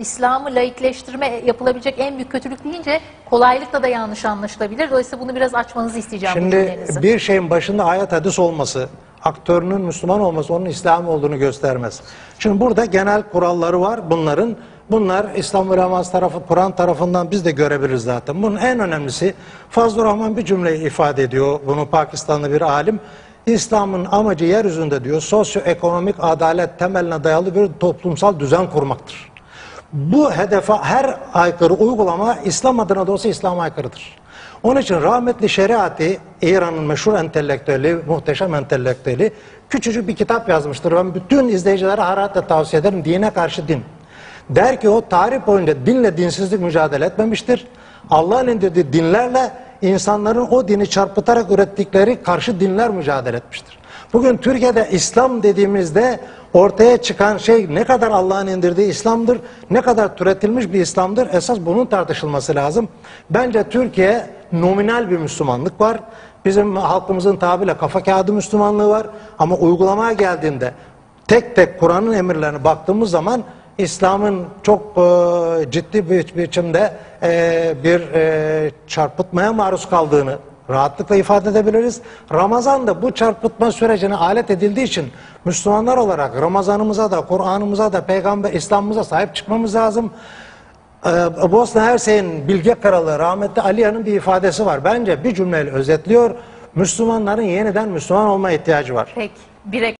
İslam'ı laikleştirme yapılabilecek en büyük kötülük deyince kolaylıkla da yanlış anlaşılabilir. Dolayısıyla bunu biraz açmanızı isteyeceğim Şimdi bir şeyin başında ayet hadis olması, aktörünün Müslüman olması onun İslam olduğunu göstermez. Şimdi burada genel kuralları var bunların. Bunlar İslam uleması tarafı, Kur'an tarafından biz de görebiliriz zaten. Bunun en önemlisi Fazlur Rahman bir cümleyi ifade ediyor. Bunu Pakistanlı bir alim. İslam'ın amacı yeryüzünde diyor sosyoekonomik adalet temeline dayalı bir toplumsal düzen kurmaktır. Bu hedefe her aykırı uygulama İslam adına da olsa İslam'a aykırıdır. Onun için rahmetli şeriatı İran'ın meşhur entelektüeli, muhteşem entelektüeli küçücük bir kitap yazmıştır. Ben bütün izleyicilere hararetle tavsiye ederim. Dine karşı din. Der ki o tarih boyunca dinle dinsizlik mücadele etmemiştir. Allah'ın indirdiği dinlerle insanların o dini çarpıtarak ürettikleri karşı dinler mücadele etmiştir. Bugün Türkiye'de İslam dediğimizde ortaya çıkan şey ne kadar Allah'ın indirdiği İslam'dır, ne kadar türetilmiş bir İslam'dır. Esas bunun tartışılması lazım. Bence Türkiye nominal bir Müslümanlık var. Bizim halkımızın tabiriyle kafa kağıdı Müslümanlığı var. Ama uygulamaya geldiğinde tek tek Kur'an'ın emirlerine baktığımız zaman İslam'ın çok e, ciddi bir biçimde e, bir e, çarpıtmaya maruz kaldığını rahatlıkla ifade edebiliriz. Ramazan da bu çarpıtma sürecine alet edildiği için Müslümanlar olarak Ramazanımıza da, Kur'an'ımıza da, Peygamber İslam'ımıza sahip çıkmamız lazım. Ee, Bosna Hersey'in Bilge Kralı rahmetli Aliya'nın bir ifadesi var. Bence bir cümleyle özetliyor. Müslümanların yeniden Müslüman olma ihtiyacı var. Peki. Bir